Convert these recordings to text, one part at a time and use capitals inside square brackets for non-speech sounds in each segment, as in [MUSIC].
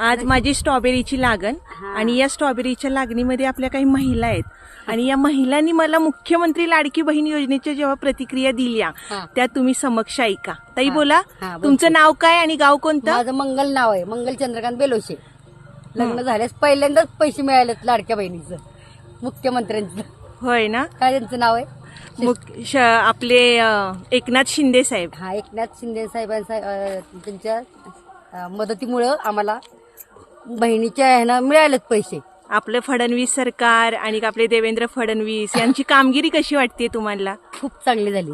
आज माझी स्ट्रॉबेरीची लागण आणि या स्ट्रॉबेरीच्या लागणीमध्ये आपल्या काही महिला आहेत. आणि या महिलांनी मला मुख्यमंत्री लाडकी बहीण योजनेच्या जेव्हा प्रतिक्रिया दिल्या. त्या तुम्ही समक्ष ऐका. ताई. बोला. तुमचं नाव काय आणि गाव कोणतं? माझं मंगल नाव आहे मंगल चंद्रकांत बेलोशे. लग्न झाल्यास पहिल्यांदाच पैसे मिळालेत लाडक्या बहिणीचं मुख्यमंत्र्यांचं. होय ना? काय त्यांचं नाव आहे? आपले एकनाथ शिंदे साहेब. हा एकनाथ शिंदे साहेबांचा त्यांच्या मदतीमुळं आम्हाला बहिणीच्या ह्यानं मिळालेत पैसे. आपलं फडणवीस सरकार आणि आपले देवेंद्र फडणवीस यांची कामगिरी कशी वाटते तुम्हाला? खूप चांगली झाली.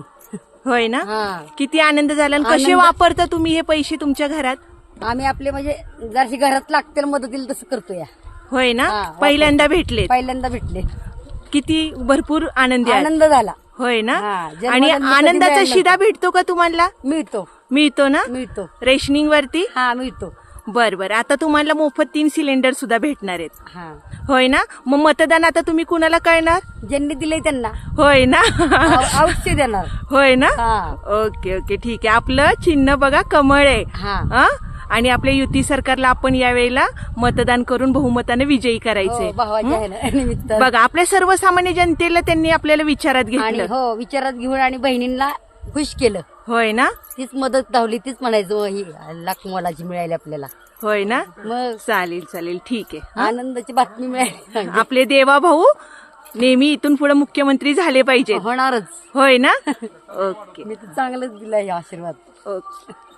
होय ना? हा. किती आनंद झाला आणि कसे आनंद- वापरता तुम्ही हे पैसे तुमच्या घरात? आम्ही आपले म्हणजे जरशी घरात लागतील मदतीला तसं करतोय. होय ना? हा, पहिल्यांदा भेटले पहिल्यांदा भेटले. किती भरपूर आनंदी आहात. आनंद झाला. होय ना? हा, जन्मदिन आणि कधी आनंदाचा मिळालं शिदा भेटतो का तुम्हाला? मिळतो. मिळतो ना? मिळतो. रेशनिंग वरती हा मिळतो. बर बर. आता तुम्हाला मोफत तीन सिलेंडर सुद्धा भेटणार आहेत. हा. होय ना? मग मतदान आता तुम्ही कुणाला करणार? ज्यांनी दिलंय त्यांना. होय ना? अवश्य देणार. होय ना? हा. Okay okay. ठीक आहे. आपलं चिन्ह बघा कमळ आहे. हा. हा? आणि आपल्या युती सरकारला आपण यावेळेला मतदान करून बहुमताने विजयी हो, करायचे भावाच्या ह्यानं निमित्त बघा आपल्या सर्वसामान्य जनतेला त्यांनी आपल्याला विचारात आणि घेतलं. हो विचारात घेऊन आणि बहिणींना खुश केलं. होय ना? तीच मदत धावली तीच म्हणायचं "हो, ही लाख मोलाची मिळाली आपल्याला. होय ना? मग? चालेल चालेल ठीक आहे आनंदाची बातमी मिळाली आपले देवा भाऊ नेहमी इथून पुढे मुख्यमंत्री झाले पाहिजेत. होणारच. होय ना? [LAUGHS] ओके. मी तर चांगलंच दिलं हे आशीर्वाद. ओके.